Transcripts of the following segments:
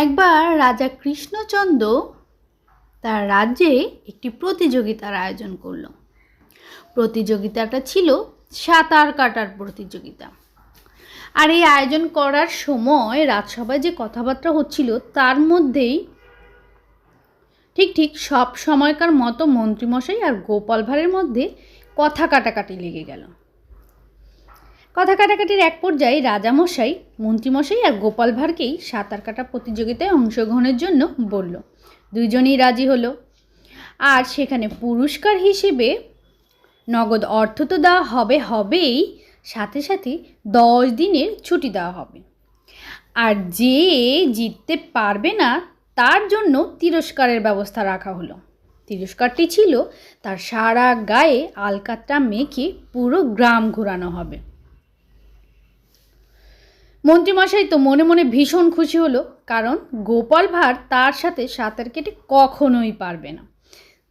একবার রাজা কৃষ্ণচন্দ্র তার রাজ্যে একটি প্রতিযোগিতার আয়োজন করল। প্রতিযোগিতাটা ছিল সাঁতার কাটার প্রতিযোগিতা। আর এই আয়োজন করার সময় রাজসভায় যে কথাবার্তা হচ্ছিল, তার মধ্যেই ঠিক ঠিক সব সময়কার মতো মন্ত্রীমশাই আর গোপাল ভাঁড়ের মধ্যে কথা কাটাকাটি লেগে গেল। কথা কাটাকাটির এক পর্যায়ে রাজামশাই, মন্ত্রীমশাই আর গোপাল ভাঁড়কেই সাঁতার কাটা প্রতিযোগিতায় অংশগ্রহণের জন্য বলল, দুইজনই রাজি হলো। আর সেখানে পুরস্কার হিসেবে নগদ অর্থ তো দেওয়া হবে, হবেই। সাথে সাথে দশ দিনের ছুটি দেওয়া হবে। আর যে জিততে পারবে না, তার জন্য তিরস্কারের ব্যবস্থা রাখা হলো। তিরস্কারটি ছিল তার সারা গায়ে আলকাতরা মেখে পুরো গ্রাম ঘোরানো হবে। মন্ত্রীমশাই তো মনে মনে ভীষণ খুশি হলো, কারণ গোপাল ভাঁড় তার সাথে সাঁতার কেটে কখনোই পারবে না।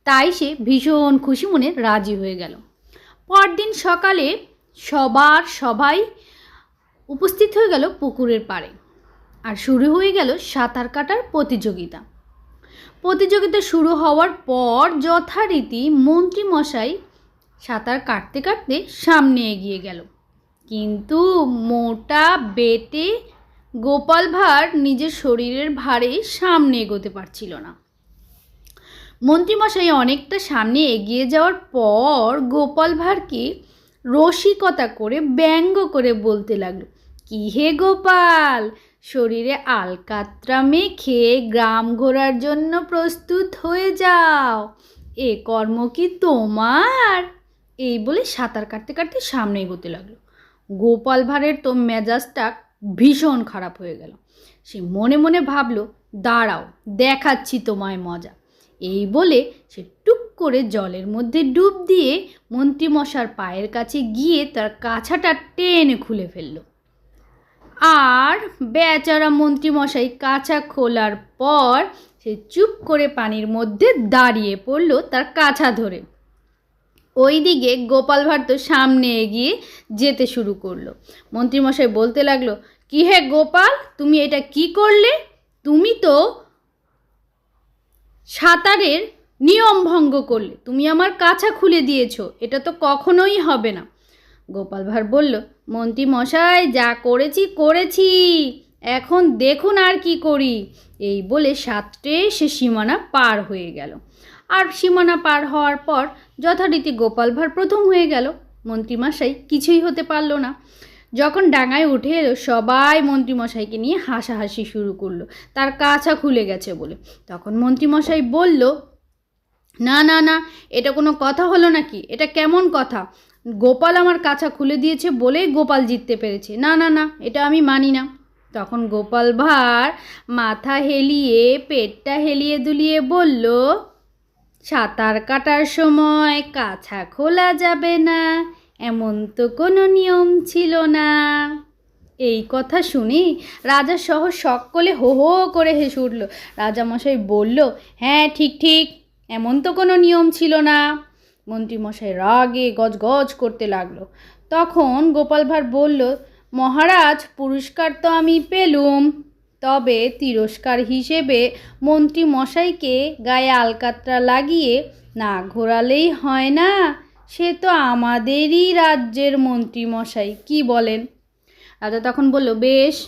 তাই সে ভীষণ খুশি মনে রাজি হয়ে গেল। পরদিন সকালে সবার সবাই উপস্থিত হয়ে গেল পুকুরের পাড়ে আর শুরু হয়ে গেল সাঁতার কাটার প্রতিযোগিতা। প্রতিযোগিতা শুরু হওয়ার পর যথারীতি মন্ত্রীমশাই সাঁতার কাটতে কাটতে সামনে এগিয়ে গেল। কিন্তু মোটা বেটে গোপাল ভাঁড় নিজের শরীরের ভারে সামনে এগোতে পারছিল না। মন্ত্রীমশাই অনেকটা সামনে এগিয়ে যাওয়ার পর গোপাল ভাঁড়কে রসিকতা করে ব্যঙ্গ করে বলতে লাগল, কি হে গোপাল? শরীরে আলকাত্রা মেখে গ্রাম ঘোরার জন্য প্রস্তুত হয়ে যাও। এ কর্ম কি তোমার? এই বলে সাঁতার কাটতে কাটতে সামনে এগোতে লাগল। গোপাল ভাঁড়ের তো মেজাজটা ভীষণ খারাপ হয়ে গেল। সে মনে মনে ভাবলো, দাঁড়াও, দেখাচ্ছি তোমায় মজা। এই বলে সে টুক করে জলের মধ্যে ডুব দিয়ে মন্ত্রীমশার পায়ের কাছে গিয়ে তার কাছাটা টেনে খুলে ফেলল। আর বেচারা মন্ত্রীমশাই কাছা খোলার পর সে চুপ করে পানির মধ্যে দাঁড়িয়ে পড়ল তার কাছা ধরে। ওইদিকে গোপাল ভাঁড় তো সামনে এগিয়ে যেতে শুরু করল। মন্ত্রীমশাই বলতে লাগল, কি হে গোপাল, তুমি এটা কি করলে? তুমি তো সাঁতারের নিয়ম ভঙ্গ করলে। তুমি আমার কাছা খুলে দিয়েছ, এটা তো কখনোই হবে না। গোপাল ভাঁড় বলল মন্ত্রী মশাই যা করেছি করেছি। এখন দেখুন আর কি করি। এই বলে সাতটে সে সীমানা পার হয়ে গেল। আর সীমানা পার হওয়ার পর যথারীতি গোপাল ভাঁড় প্রথম হয়ে গেল। মন্ত্রীমশাই কিছুই হতে পারল না। যখন ডাঙায় উঠে এলো, সবাই মন্ত্রীমশাইকে নিয়ে হাসাহাসি শুরু করল। তার কাছা খুলে গেছে বলে। তখন মন্ত্রীমশাই বলল, না না না, এটা কোনো কথা হলো নাকি? এটা কেমন কথা? গোপাল আমার কাছা খুলে দিয়েছে বলেই গোপাল জিততে পেরেছে। না না না, এটা আমি মানি না। তখন গোপাল ভাঁড় মাথা হেলিয়ে, পেটটা হেলিয়ে দুলিয়ে বলল, সাঁতার কাটার সময় কাছা খোলা যাবে না, এমন তো কোনো নিয়ম ছিল না। এই কথা শুনি রাজা সহ সকলে হো হো করে হেসে উঠল। রাজামশাই বলল হ্যাঁ ঠিক ঠিক, এমন তো কোনো নিয়ম ছিল না। মন্ত্রীমশাই রাগে গজগজ করতে লাগল। তখন গোপাল ভাঁড় বলল মহারাজ, পুরস্কার তো আমি পেলুম। তবে তিরস্কার হিসেবে মন্ত্রী মশাইকে গায়ে আলকাতরা লাগিয়ে না ঘোরালেই হয় না। সে তো আমাদেরই রাজ্যের মন্ত্রী মশাই কি বলেন? রাজা তখন বলল, বেশ,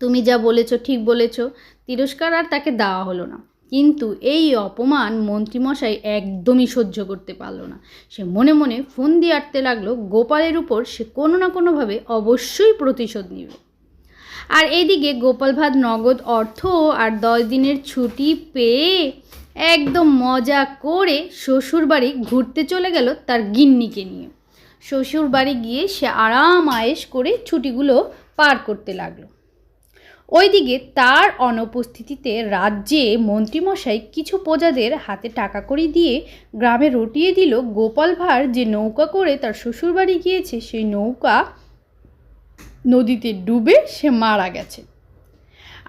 তুমি যা বলেছ, ঠিক বলেছ। তিরস্কার আর তাকে দেওয়া হলো না। কিন্তু এই অপমান মন্ত্রীমশাই একদমই সহ্য করতে পারল না। সে মনে মনে ফোন দিয়ে আটতে লাগল, গোপালের উপর সে কোনো না কোনোভাবে অবশ্যই প্রতিশোধ নেবে। আর এইদিকে গোপাল ভাত নগদ অর্থ আর দশ দিনের ছুটি পেয়ে একদম মজা করে শ্বশুরবাড়ি ঘুরতে চলে গেল তার গিন্নিকে নিয়ে। শ্বশুর বাড়ি গিয়ে সে আরাম আয়েস করে ছুটিগুলো পার করতে লাগল। ওইদিকে তার অনুপস্থিতিতে রাজ্যে মন্ত্রীমশাই কিছু প্রজাদের হাতে টাকা করি দিয়ে গ্রামে রটিয়ে দিল। গোপাল ভাঁড় যে নৌকা করে তার শ্বশুরবাড়ি গিয়েছে, সেই নৌকা নদীতে ডুবে সে মারা গেছে।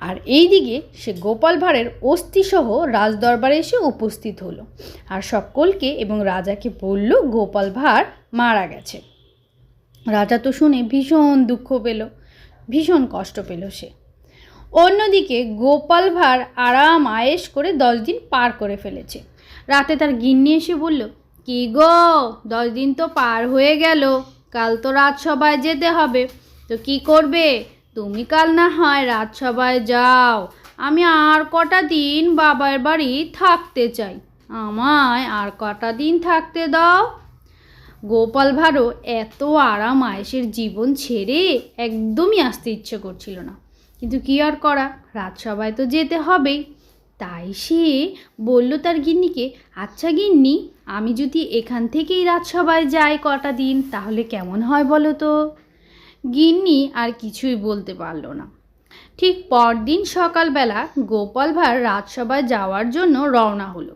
আর এইদিকে সে গোপাল ভাঁড়ের অস্থিসহ রাজদরবারে এসে উপস্থিত হলো আর সকলকে এবং রাজাকে বলল, গোপাল ভাঁড় মারা গেছে। রাজা তো শুনে ভীষণ দুঃখ পেল, ভীষণ কষ্ট পেল সে। অন্যদিকে গোপাল ভাঁড় আরাম আয়েশ করে দশ দিন পার করে ফেলেছে। রাতে তার গিন্নি এসে বলল, কি গো, দশ দিন তো পার হয়ে গেল, কাল তো রাজসভায় যেতে হবে। তো কি করবে? তুমি কাল না হয় রাজসভায় যাও। আমি আর কটা দিন বাবার বাড়ি থাকতে চাই। আমায় আর কটা দিন থাকতে দাও। গোপাল ভাঁড়ও এত আরাম আয়েসের জীবন ছেড়ে একদমই আসতে ইচ্ছে করছিল না। কিন্তু কি আর করা? রাজসভায় তো যেতে হবেই। তাই সে বলল তার গিন্নিকে আচ্ছা গিন্নি, আমি যদি এখান থেকেই রাজসভায় যাই কটা দিন, তাহলে কেমন হয় বলো তো? গিন্নি আর কিছুই বলতে পারল না। ঠিক পরদিন সকালবেলা গোপাল ভাঁড় রাজসভায় যাওয়ার জন্য রওনা হলো।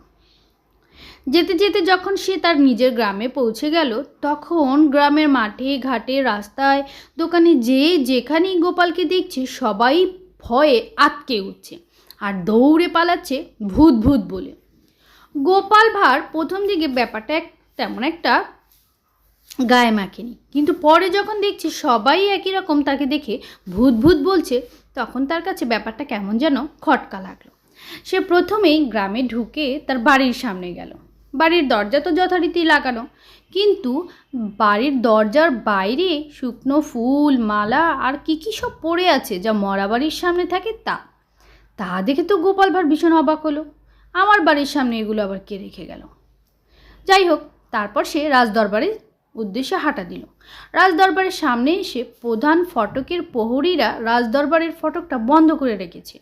যেতে যেতে যখন সে তার নিজের গ্রামে পৌঁছে গেল, তখন গ্রামের মাঠে, ঘাটে, রাস্তায়, দোকানে যে যেখানেই গোপালকে দেখছে, সবাই ভয়ে আটকে উঠছে আর দৌড়ে পালাচ্ছে ভূত ভূত বলে। গোপাল ভাঁড় প্রথম দিকে ব্যাপারটা এক তেমন একটা গায়ে মাখেনি। কিন্তু পরে যখন দেখছি সবাই একই রকম তাকে দেখে ভূত ভূত বলছে, তখন তার কাছে ব্যাপারটা কেমন যেন খটকা লাগল। সে প্রথমেই গ্রামে ঢুকে তার বাড়ির সামনে গেল। বাড়ির দরজা তো যথারীতি লাগানো। কিন্তু বাড়ির দরজার বাইরে শুকনো ফুল, মালা আর কী কী সব পড়ে আছে যা মরা বাড়ির সামনে থাকে তা। তা দেখে তো গোপাল ভাঁড় ভীষণ অবাক হলো। আমার বাড়ির সামনে এগুলো আবার কে রেখে গেল? যাই হোক, তারপর সে রাজদরবারের উদ্দেশ্যে হাঁটা দিল। রাজদরবারের সামনে এসে প্রধান ফটকের প্রহরীরা রাজদরবারের ফটকটা বন্ধ করে রেখেছে।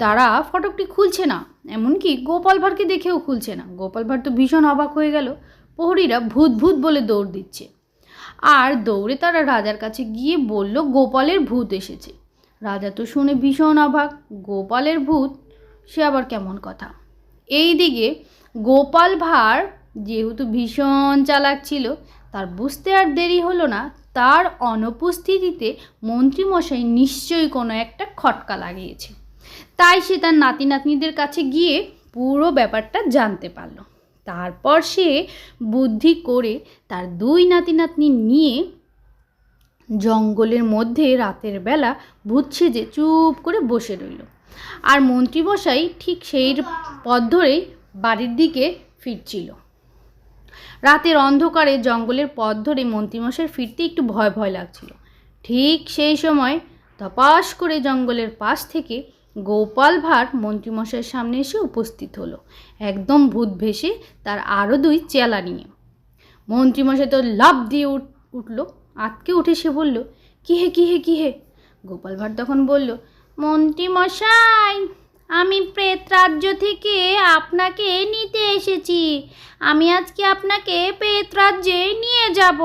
তারা ফটকটি খুলছে না, এমনকি গোপাল ভাঁড়কে দেখেও খুলছে না। গোপাল ভাঁড় তো ভীষণ অবাক হয়ে গেল। প্রহরীরা ভূত ভূত বলে দৌড় দিচ্ছে। আর দৌড়ে তারা রাজার কাছে গিয়ে বলল, গোপালের ভূত এসেছে। রাজা তো শুনে ভীষণ অবাক। গোপালের ভূত? সে আবার কেমন কথা? এই দিকে গোপাল ভাঁড় যেহেতু ভীষণ চালাক ছিল, তার বুঝতে আর দেরি হলো না। তার অনুপস্থিতিতে মন্ত্রীমশাই নিশ্চয়ই কোনো একটা খটকা লাগিয়েছে। তাই সে তার নাতি নাতনিদের কাছে গিয়ে পুরো ব্যাপারটা জানতে পারল। তারপর সে বুদ্ধি করে তার দুই নাতি নাতনি নিয়ে জঙ্গলের মধ্যে রাতের বেলা ভূত সেজে চুপ করে বসে রইল। আর মন্ত্রীমশাই ঠিক সেই পথ ধরেই বাড়ির দিকে ফিরছিল। রাতের অন্ধকারে জঙ্গলের পথ ধরে মন্ত্রীমশাই ফিরতে একটু ভয় ভয় লাগছিল। ঠিক সেই সময় ধপাস করে জঙ্গলের পাশ থেকে গোপাল ভাঁড় মন্ত্রীমশাইয়ের সামনে এসে উপস্থিত হলো। একদম ভূত ভেসে তার আরও দুই চেলা নিয়ে। মন্ত্রীমশাই তো লাভ দিয়ে উঠ, উঠল। আটকে উঠে সে বলল, কি হে কি হে কি হে? গোপাল ভাঁড় তখন বলল, মন্ত্রীমশাই, আমি প্রেত রাজ্য থেকে আপনাকে নিতে এসেছি। আমি আজকে আপনাকে প্রেত রাজ্যে নিয়ে যাব।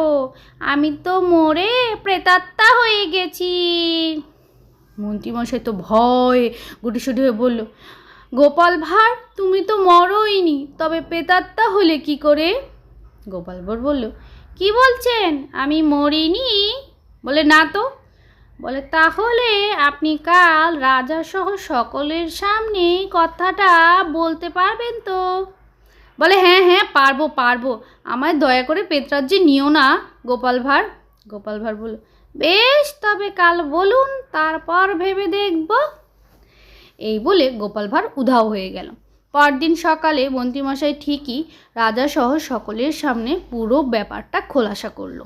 আমি তো মরে প্রেতাত্মা হয়ে গেছি। মন্ত্রীমশাই তো ভয়, গুটিসুটি হয়ে বলল, গোপাল ভাঁড়, তুমি তো মরোইনি, তবে প্রেতাত্মা হলে কি করে? গোপাল ভাঁড় বলল, কি বলছেন? আমি মরিনি? বলে, না তো। বলে, তাহলে আপনি কাল রাজাসহ সকলের সামনে কথাটা বলতে পারবেন তো? বলে হ্যাঁ হ্যাঁ পারব পারব। আমায় দয়া করে পেতরাজ্যে নিও না, গোপাল ভাঁড়। গোপাল ভাঁড় বলল বেশ, তবে কাল বলুন, তারপর ভেবে দেখব। এই বলে গোপাল ভাঁড় উধাও হয়ে গেল। পরদিন সকালে মন্ত্রীমশাই ঠিকই রাজাসহ সকলের সামনে পুরো ব্যাপারটা খোলাসা করল।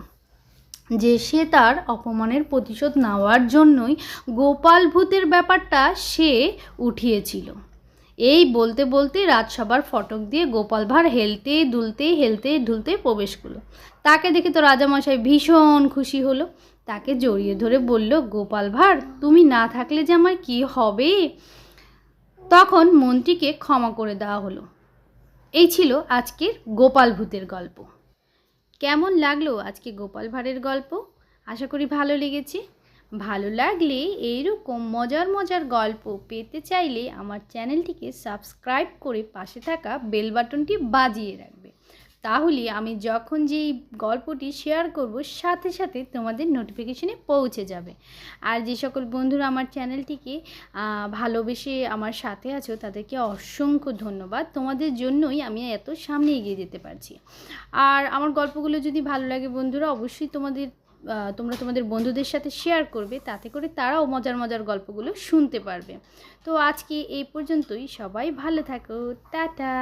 যে সে তার অপমানের প্রতিশোধ নেওয়ার জন্যই গোপাল ভূতের ব্যাপারটা সে উঠিয়েছিল। এই বলতে বলতে রাজসভার ফটক দিয়ে গোপাল ভাঁড় হেলতে দুলতে হেলতে দুলতে প্রবেশ করল। তাকে দেখে তো রাজামশাই ভীষণ খুশি হলো। তাকে জড়িয়ে ধরে বলল, গোপাল ভাঁড়, তুমি না থাকলে যে আমার কী হবে? তখন মন্ত্রীকে ক্ষমা করে দেওয়া হলো। এই ছিল আজকের গোপাল ভূতের গল্প। কেমন লাগল আজকে গোপাল ভাঁড়ের গল্প? আশা করি ভালো লেগেছে। ভালো লাগলে এইরকম মজার মজার গল্প পেতে চাইলে আমার চ্যানেলটিকে সাবস্ক্রাইব করে পাশে থাকা বেল বাটনটি বাজিয়ে রাখবে তাহলে আমি যখন যেই গল্পটি শেয়ার করব, সাথে সাথে তোমাদের নোটিফিকেশনে পৌঁছে যাবে। আর যে সকল বন্ধুরা আমার চ্যানেলটিকে ভালোবেসে আমার সাথে আছো, তাদেরকে অসংখ্য ধন্যবাদ। তোমাদের জন্যই আমি এত সামনে এগিয়ে যেতে পারছি। আর আমার গল্পগুলো যদি ভালো লাগে বন্ধুরা, অবশ্যই তোমাদের তোমরা তোমাদের বন্ধুদের সাথে শেয়ার করবে। তাতে করে তারাও মজার মজার গল্পগুলো শুনতে পারবে। তো আজকে এই পর্যন্তই। সবাই ভালো থাকো। টাটা!